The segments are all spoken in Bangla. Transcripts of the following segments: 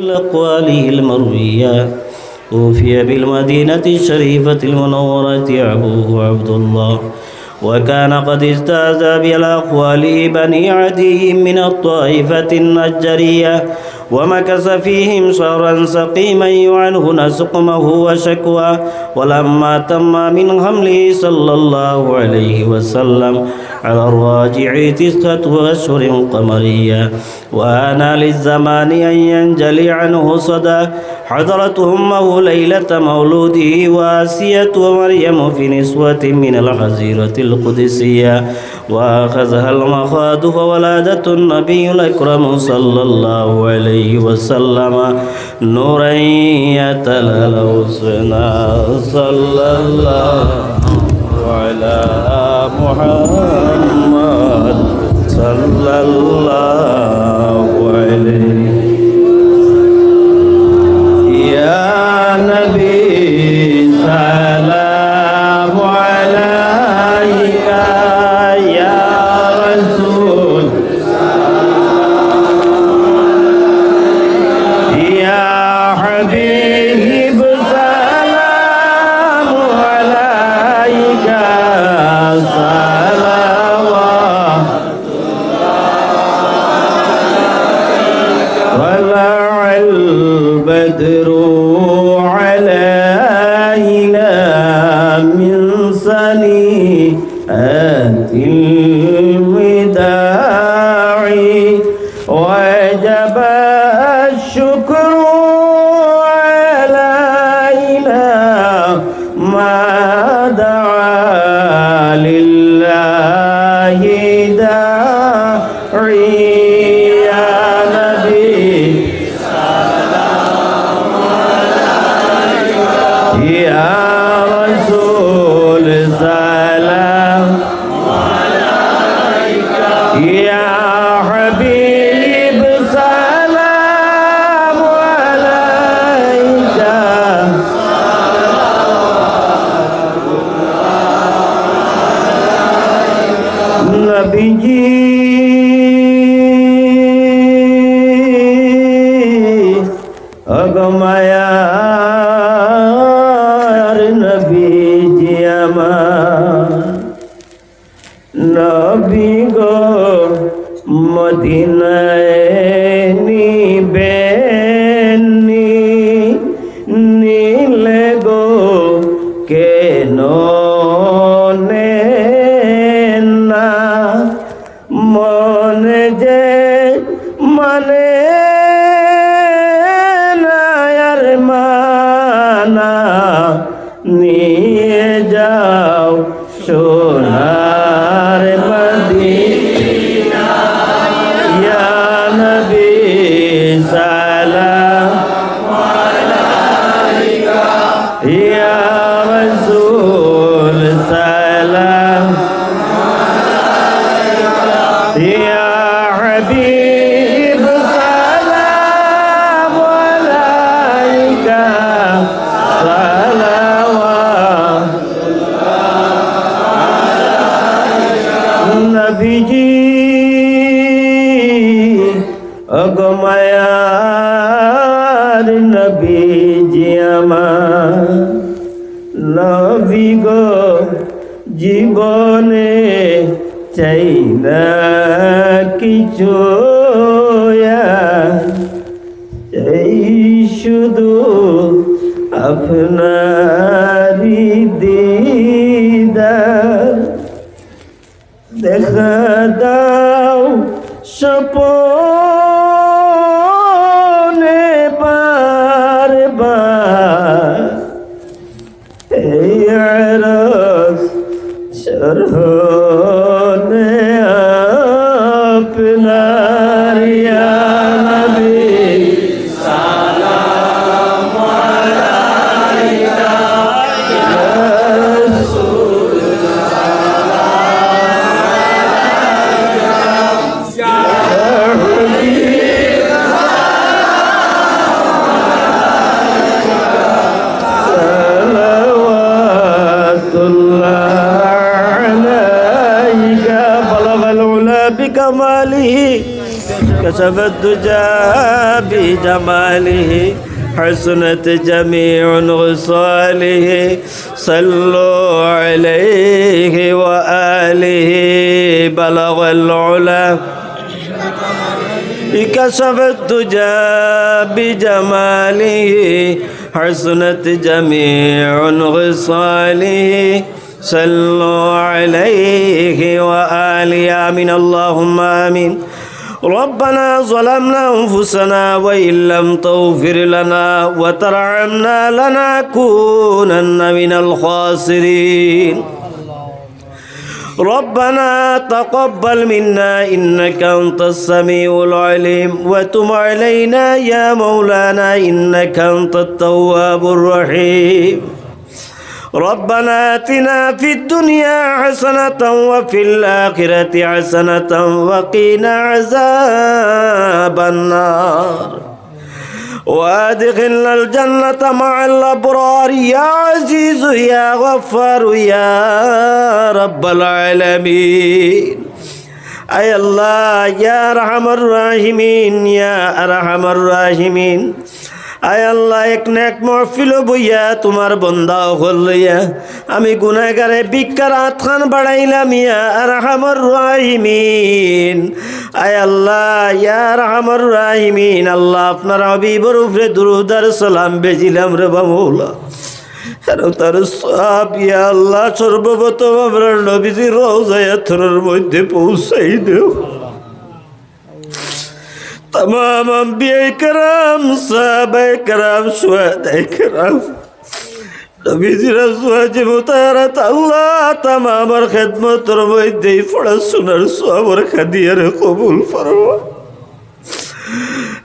الأقواله المروية. توفي بالمدينة الشريفة المنورة أبوه عبد الله وكان قد استهزأ بالأقوال بني عدي من الطائفة النجرية. ومكث فيهم شهرا سقيما يعنه سقمه وشكوى ولما تم من حمله صلى الله عليه وسلم على الراجع تسعة أشهر قمرية. وآن للزمان أن ينجلي عنه صدى. حضرت أمه ليلة مولوده وآسية ومريم في نسوة من الحزيرة القدسية. وأخذها المخاض فولادت النبي الأكرم صلى الله عليه وسلم. نورا يتلألأ صلى الله على محمد صلى الله سنيئات অগমায়ার অগমায়ার নবীজি আমার। নবী গো, জীবনে চাই না কিছু এই শুধু আপনারি দিদার। দেখা দাও সপনে بكماله كشف الدجى بجماله حسنت جميع غصاله صلوا عليه وآله بلغ العلا. كشف الدجى بجماله حسنت جميع غصاله صلوا عليه وآله آمين. اللهم آمين. ربنا ظلمنا أنفسنا وإن لم تغفر لنا وترحمنا لنكونن من الخاسرين. ربنا تقبل منا إنك أنت السميع العليم. وتب علينا يا مولانا إنك أنت التواب الرحيم. ربنا آتنا في الدنيا حسنة وفي الآخرة حسنة وقنا عذاب النار. وأدخلنا الجنة مع الأبرار. يا عزيز يا غفار يا رب العالمين. أي الله يا أرحم الراحمين يا أرحم الراحمين. আয় আল্লাহ, এক নেক মহফিল বইয়া তোমার বন্দা হলিয়া আমি গুনাগারে বিকার আতখান বাড়াইলাম ইয়া আর হামর রাহিমিন। আয় আল্লাহ, ইয়া রাহমার রাহিমিন, আল্লাহ আপনার হাবিবর উপরে দুরুদার সালাম বেজিলাম রে বামৌলা তার সব ইয়া আল্লাহ, সর্বপ্রথম আমরা নবীজি রোজায়াথরের মধ্যে পৌঁছাই দেও তমাম আম্বিয়াই کرام সাহাবাই کرام সুহাদাই کرام নবীজির সুহাজি মুতারাত আল্লাহ তমাম আর খেদমতর মধ্যে পড়াশোনার সবর খাদিয়ার কবুল ফরমা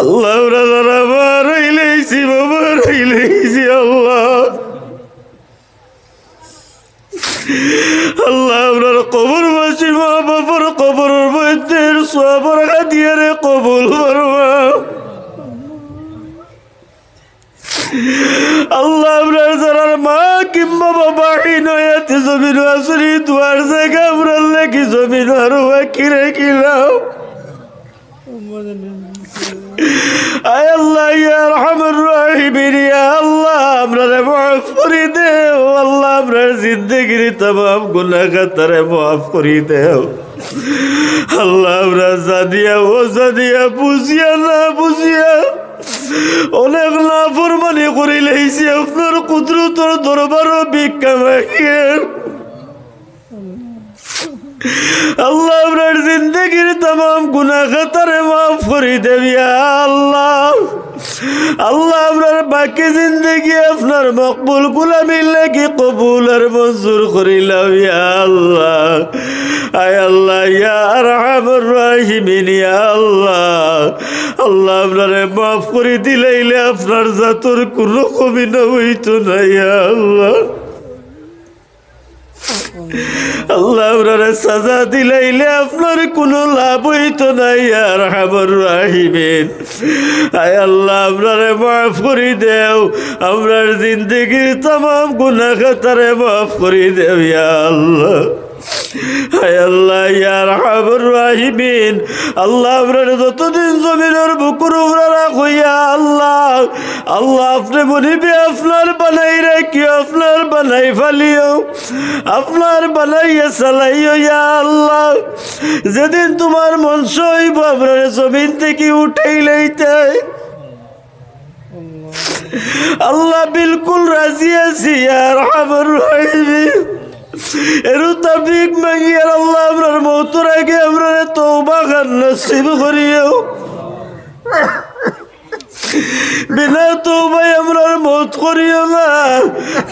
আল্লাহ আমরা যারা মা হারাইলেছি বাবা হারাইলেছি আল্লাহ। আল্লাহ আপনার কবর বাসী মা, বাবার কবরের মধ্যে হাতিয়ারে কবুল করবা। আল্লাহ আপনার যারার মা কিংবা বাবা হিনয়াতে জমিন আসরি, দুয়ার জায়গা আপনার লেগে জমিন আরও বাকি রেখিলাম আয় আল্লাহ, ইয়া রহমান রাহিমিন, ইয়া আল্লাহ, আমরা মাফ করে দেও, আল্লাহ, আমরা জিন্দগির তমাম গুনাহ খাতারে মাফ করে দেও। আল্লাহ, আমরা জানিয়া ও জানিয়া বুঝিয়া না বুঝিয়া অনেক না ফরমানি করে লাইছি আপনার কুদরতর দরবারও ভিক্ষা মাগিয়ে আল্লাহ আপনার জিন্দগির তমাম গুনা খাতারে মাফ করে দেবি আল্লাহ। আল্লাহ আপনার বাকি জিন্দগি আপনার মকবুল গুলামি লাগি কবুল আর মঞ্জুর করিলাম আল্লাহ। আয় আল্লাহ, ইয়া আরহামুর রাহিমিন আল্লাহ। আল্লাহ আপনারে মাফ করে দিলাইলে আপনার জাতর কোনো কমি না হইতো না আল্লাহ। আল্লাহ আপনারা সাজা দিলাইলে আপনার কোনো লাভ হইতো নাই, আর হাবর রাহিবেন আয় আল্লাহ, আপনারে মাফ করি দেও আপনার জিন্দগির তাম গুনা খাতারে মাফ করি দেও, ইয়া আল্লাহ। আল্লাহ আপনার আল্লাহ বানাই বানাই ফালিও আপনার বানাইয়া চালাইও, ইয়া আল্লাহ। যেদিন তোমার মন সইব আপনার জমিন থেকে উঠাই লইতে। আল্লাহ, বিলকুল রাজি আছি আর হাবর রাহিমিন এরু তাবিক মাগি আর আল্লাহ আপনার মৌতর আগে আপনার তৌবা খান নসিব করিও বিনা তো ভাই আমরা মত করিও না।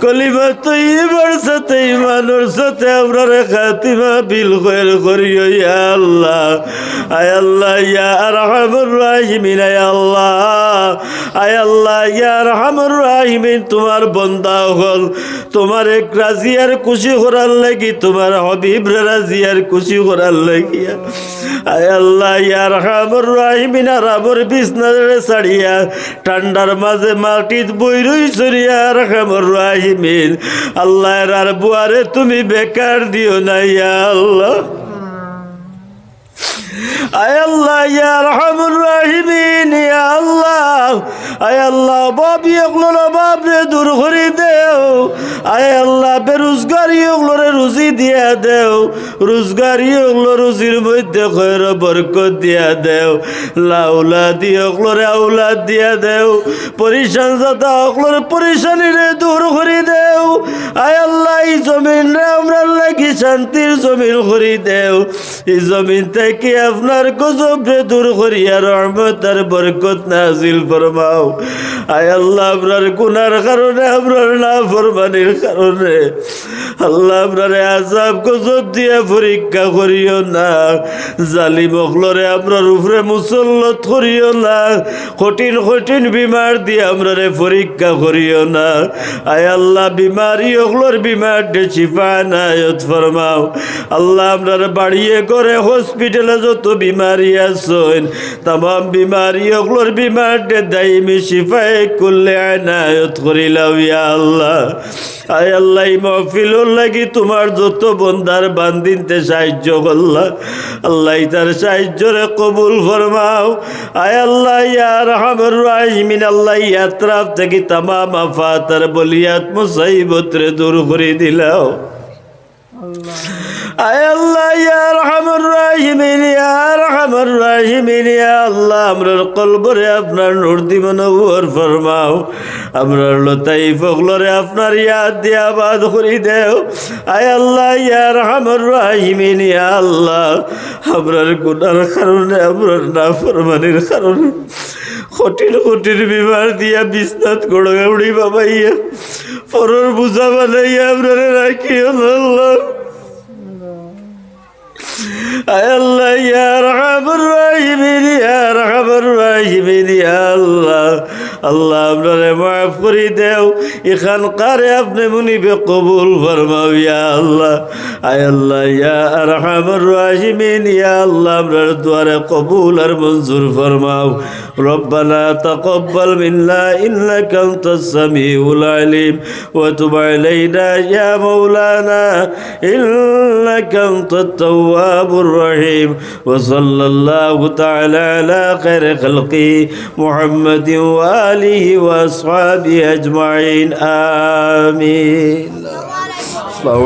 কলিমা তো এবার সাথে, ইমানোর সাথে আমরা খাতিমা বিল খয়ের করিও ইয়া আল্লাহ। আয় আল্লাহ ইয়া আরহামুর রাহিমিন, আয় আল্লাহ। আয় আল্লাহ ইয়া আরহামুর রাহিমিন, তোমার বন্দা হল। তোমার এক রাজিয়ার খুশি করার লাগি, তোমার হবিব রাজিয়ার খুশি করার লাগিয়া আয় আল্লাহ ইয়া আরহামুর রাহিমিন, আর আমর বিছনারে ছাড়িয়া ঠান্ডার মাঝে মাটিত বই রই সরিয়া রাখামর রাহিমিন। আল্লাহ আর বুয়ারে তুমি বেকার দিও না, ইয়া আল্লাহ। আয় ইয়া রহমুর রাহিমিন, ইয়া আল্লাহ। আয় বাবি এগুলো বাপ রে দূর করে দেও। আয় বেরোজগারি ওগুলোরে রুজি দিয়া দেও। রোজগারি ওগুলো রুজির মধ্যে খয়ের বরকত দিয়া দেও। লাউলা দিয়ে ওগুলোরে আউলাদ দিয়া দেও। পরিশান যাতা ওগুলোর পরিশানিরে দূর করে দেও। আয় আল্লাহ, এই জমিন রে আমরা লাগি শান্তির জমিন করে দেও। এই জমিন থেকে আপনার গজবে দূর করিয়া রহমত আর বরকত নাজিল ফরমাও। আয় আল্লাহ, আপনার গুনার কারণে, আপনার না ফরমানির কারণে। আল্লাহ, আপনার আজাব গজব দিয়া পরীক্ষা করিও না। জালিম অখলরে আপনার উপরে মুসল্লত করিও না। কঠিন কঠিন বিমার দিয়ে আমরারে পরীক্ষা করিও না। আয় আল্লাহ, বিমারি অখলর বিমার ডে শিফা নায়ত ফরমাও। আল্লাহ, আপনার বাড়িয়ে করে হসপিটালে যত বিমারি আছেন তাম বিমারি অগলোর বিমার ডে দাইমি শিফাই করলে আনায়ত করিলাও ইয়া আল্লাহ। আয় আল্লাহ এই মহফিলর লাগি তোমার যত বন্দার বান্দিনতে সাহায্য করলা আল্লাহ তার সাহায্যরে কবুল ফরমাও। আয় আল্লাহ ইয়া রহমর রাহিমিন আল্লাহ ইয়াত্রাফ থেকে তামাম আফাতার বলিয়াত মুসাইবতরে দূর করে দিলাও। আয় আল্লাহ ইয়া রহমান রাহিমিন ইয়া রহমান রাহিমিন আল্লাহ, আমরার কলবরে আপনার নূর দিমনবর ফরমাও। আমরার লতাই ফগলরে আপনার ইয়াদ দিয়া বাদ করি দেও। আয় আল্লাহ, ইয়া রহমান রাহিমিন আল্লাহ। আমরার গুনার কারণে, আমরার না ফরমানির কারণে। কঠিন কঠিন বিমার দিয়া বিস্তাত গোড়াগড়ি বাবাইয়া। পরর বুঝা বানাইয়া আপনারা রাখিও না আল্লাহ। আয় আল্লাহ ইয়া রহমান রাহিমিন ইয়া রহমান রাহিমিন ইয়া আল্লাহ আল্লাহ আপনারে মাফ করে দেও এখান কারে আপনি মুনিবে কবুল ফরমাও ইয়া আল্লাহ আয় আল্লাহ ইয়া রহমান রাহিমিন ইয়া আল্লাহ আপনার দুয়ারে কবুল আর মঞ্জুর ফরমাও ربنا تقبل منا إنك أنت السميع العليم وتب علينا يا مولانا إنك أنت التواب الرحيم وصلى الله تعالى على خير خلقه محمد وآله وأصحابه أجمعين. آمين.